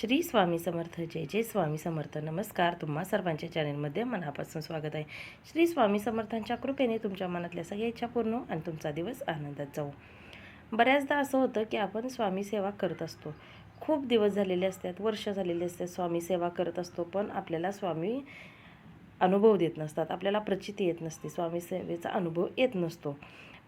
श्री स्वामी समर्थ जय जय स्वामी समर्थ. नमस्कार तुम्हा सर्वांच्या चॅनलमध्ये मनापासून स्वागत आहे. श्री स्वामी समर्थांच्या कृपेने तुमच्या मनातल्या सगळ्या इच्छा पूर्ण आणि तुमचा दिवस आनंदात जाऊ बऱ्याचदा असं होतं की आपण स्वामी सेवा करत असतो. खूप दिवस झालेले असतात वर्ष झालेले असतात स्वामी सेवा करत असतो पण आपल्याला स्वामी अनुभव देत नसतात आपल्याला प्रचिती येत नसते स्वामी सेवेचा अनुभव येत नसतो.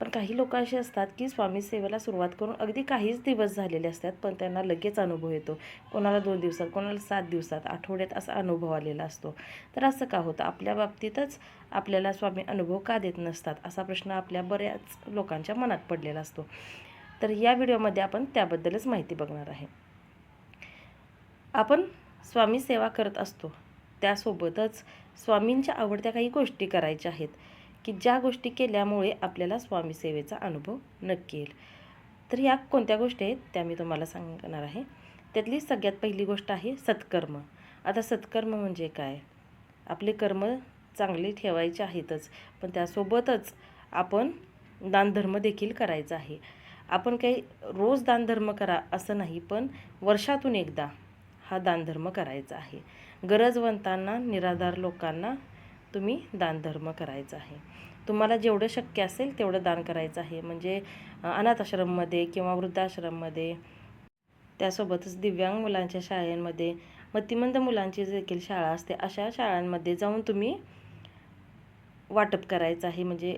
पण काही लोक असे असतात की स्वामी सेवेला सुरुवात करून अगदी काहीच दिवस झालेले असतात पण त्यांना लगेच अनुभव येतो. कोणाला दोन दिवसात कोणाला सात दिवसात आठवड्यात असा अनुभव आलेला असतो. तर असं का होतं? आपल्या बाबतीतच आपल्याला स्वामी अनुभव का देत नसतात असा प्रश्न आपल्या बऱ्याच लोकांच्या मनात पडलेला असतो. तर या व्हिडिओमध्ये आपण त्याबद्दलच माहिती बघणार आहे. आपण स्वामी सेवा करत असतो. त्यासोबतच स्वामींच्या आवडत्या काही गोष्टी करायच्या आहेत. की ज्या गोष्टी केल्यामुळे आपल्याला स्वामी सेवेचा अनुभव नक्की येईल. तर या कोणत्या गोष्टी आहेत त्या मी तुम्हाला सांगणार आहे. त्यातली सगळ्यात पहिली गोष्ट आहे सत्कर्म. आता सत्कर्म म्हणजे काय? आपले कर्म चांगले ठेवायचे आहेतच पण त्यासोबतच आपण दानधर्म देखील करायचा आहे. आपण काही रोज दानधर्म करा असं नाही पण वर्षातून एकदा हा दानधर्म करायचा आहे. गरजवंतांना निराधार लोकांना तुम्ही दानधर्म करायचा आहे. तुम्हाला जेवढं शक्य असेल तेवढं दान करायचं आहे. म्हणजे अनाथाश्रममध्ये किंवा वृद्धाश्रममध्ये त्यासोबतच दिव्यांग मुलांच्या शाळांमध्ये मतिमंद मुलांची देखील शाळा असते. अशा शाळांमध्ये जाऊन तुम्ही वाटप करायचं आहे. म्हणजे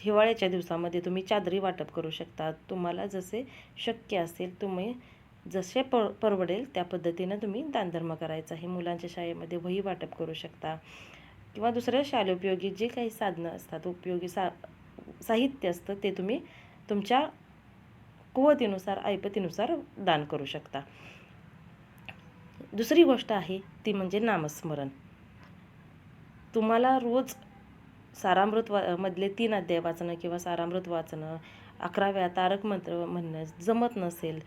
हिवाळ्याच्या दिवसामध्ये तुम्ही चादरी वाटप करू शकता. तुम्हाला जसे शक्य असेल तुम्ही जसे पर परवडेल त्या पद्धतीनं तुम्ही दानधर्म करायचा आहे. मुलांच्या शाळेमध्ये वही वाटप करू शकता. किंवा दुसऱ्या शालेयोपयोगी जे काही साधनं असतात उपयोगी सा साहित्य असतं ते तुम्ही तुमच्या कुवतीनुसार ऐपतीनुसार दान करू शकता. दुसरी गोष्ट आहे ती म्हणजे नामस्मरण. तुम्हाला रोज सारामृत वा मधले तीन अध्याय वाचणं किंवा सारामृत वाचणं अकरा वेळा तारक मंत्र म्हणणं जमत नसेल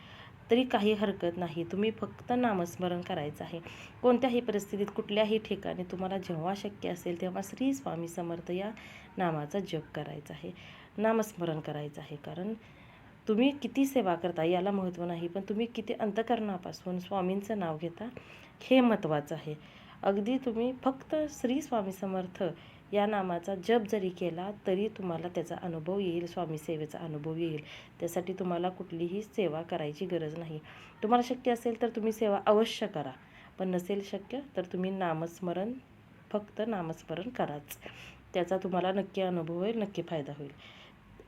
तरी काही हरकत नाही. तुम्ही फक्त नामस्मरण करायचं आहे. कोणत्याही परिस्थितीत कुठल्याही ठिकाणी तुम्हाला जेव्हा शक्य असेल तेव्हा श्री स्वामी समर्थ या नामाचा जप करायचा आहे. नामस्मरण करायचं आहे. कारण तुम्ही किती सेवा करता याला महत्त्व नाही पण तुम्ही किती अंतकरणापासून स्वामींचं नाव घेता हे महत्त्वाचं आहे. अगदी तुम्ही फक्त श्री स्वामी समर्थ या नामाचा जप जरी केला तरी तुम्हाला त्याचा अनुभव येईल स्वामी सेवेचा अनुभव येईल. त्यासाठी तुम्हाला कुठलीही सेवा करायची गरज नाही. तुम्हाला शक्य असेल तर तुम्ही सेवा अवश्य करा. पण नसेल शक्य तर तुम्ही नामस्मरण फक्त नामस्मरण कराच. त्याचा तुम्हाला नक्की अनुभव होईल नक्की फायदा होईल.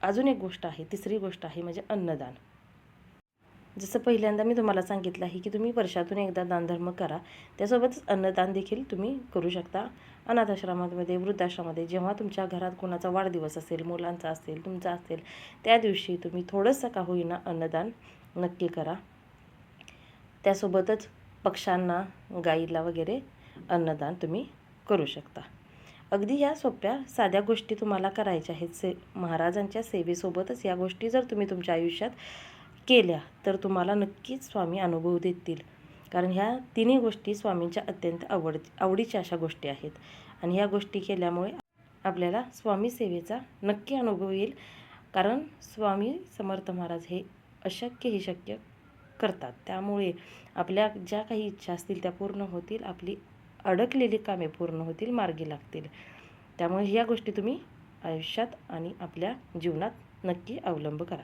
अजून एक गोष्ट आहे तिसरी गोष्ट आहे म्हणजे अन्नदान. जसं पहिल्यांदा मी तुम्हाला सांगितलं आहे की तुम्ही वर्षातून एकदा दानधर्म करा. त्यासोबतच अन्नदान देखील तुम्ही करू शकता. अनाथाश्रमामध्ये वृद्धाश्रमामध्ये जेव्हा तुमच्या घरात कोणाचा वाढदिवस असेल मुलांचा असेल तुमचा असेल त्या दिवशी तुम्ही थोडंसं का होईना अन्नदान नक्की करा. त्यासोबतच पक्ष्यांना गाईला वगैरे अन्नदान तुम्ही करू शकता. अगदी या सोप्या साध्या गोष्टी तुम्हाला करायच्या आहेत. से महाराजांच्या सेवेसोबतच या गोष्टी जर तुम्ही तुमच्या आयुष्यात केल्या तर तुम्हाला नक्कीच स्वामी अनुभव देतील. कारण ह्या तिन्ही गोष्टी स्वामींच्या अत्यंत आवड आवडीच्या अशा गोष्टी आहेत. आणि ह्या गोष्टी केल्यामुळे आपल्याला स्वामी सेवेचा नक्की अनुभव येईल. कारण स्वामी समर्थ महाराज हे अशक्य ही शक्य करतात. त्यामुळे आपल्या ज्या काही इच्छा असतील त्या पूर्ण होतील. आपली अडकलेली कामे पूर्ण होतील मार्गी लागतील. त्यामुळे ह्या गोष्टी तुम्ही आयुष्यात आणि आपल्या जीवनात नक्की अवलंब करा.